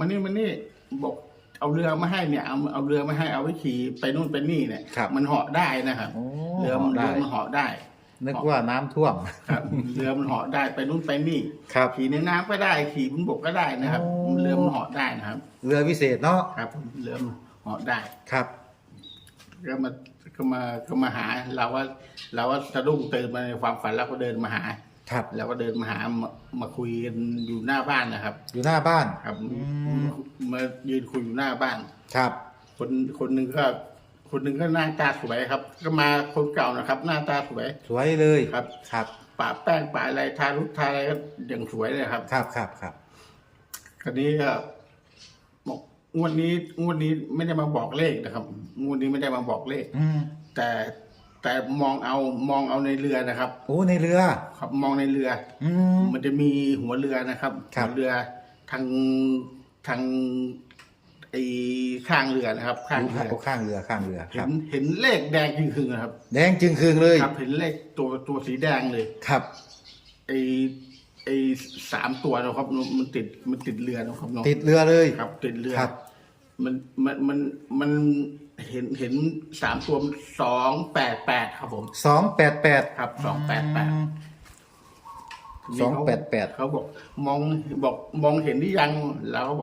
มานี่มานี่บอกเอาเรือมาให้เนี่ยเอาเอาเรือมาให้เอาไว้ขี่ไปนู่นไปนี่เนี่ยครับมันเหาะได้นะครับโอ้เรือมันได้ เรือมันเหาะได้นึกว่าน้ำท่วม ครับเรือมันเหาะได้ไปนู่นไปนี่ ครับ ขี่ในน้ำก็ได้ขี่บนบกก็ได้นะครับ โอ้ เรือมันเหาะได้นะครับ เรือวิเศษเนาะครับเรือมันเหาะได้ ครับ ก็มาก็มาก็มาหาเราว่าเราว่าสะดุ้งตื่นมาในความฝันเราก็เดินมาหา ครับเราก็เดินมาหามามาคุยกันอยู่หน้าบ้านนะครับ อยู่หน้าบ้าน ครับมมายืนคุยอยู่หน้าบ้าน ครับ คนคนหนึ่งก็ คนหนึ่งก็หน้าตาสวยครับ ก็มาคนเก่านะครับ หน้าตาสวย สวยเลยครับ ครับ ปะแป้งปะอะไรทารุทาอะไรก็อย่างสวยเลยครับ ครับครับครับคราวนี้ก็บอกงวดนี้งวดนี้ไม่ได้มาบอกเลขนะครับงวดนี้ไม่ได้มาบอกเลข อืมแต่ แต่มองเอามองเอาในเรือนะครับ โอ้ในเรือ ครับมองในเรือ อืม มันจะมีหัวเรือนะครับครับ หัวเรือทางทางไอ้ข้างเรือนะครับ ข้างเรือโอ้ข้างเรือข้างเรือคเห็รับ นเห็นเลขแดงจริงๆนะครับ แดงจึงคืงเลยครับเห็นเลขตัวตัวสีแดงเลยครับไอ้ไอ้สามตัวนะครับมันติดมันติดเรือนะครับเนาะติดเรือเลย ครับ ติดเรือครับ มันมันมันมันเห็นเห็นสามตัวสองแปดแปดครับผมสองแปดแปดครับสองแปดแปดสองแปดแปดเขาบอก มองบอกมองเห็นหรือยังแล้ว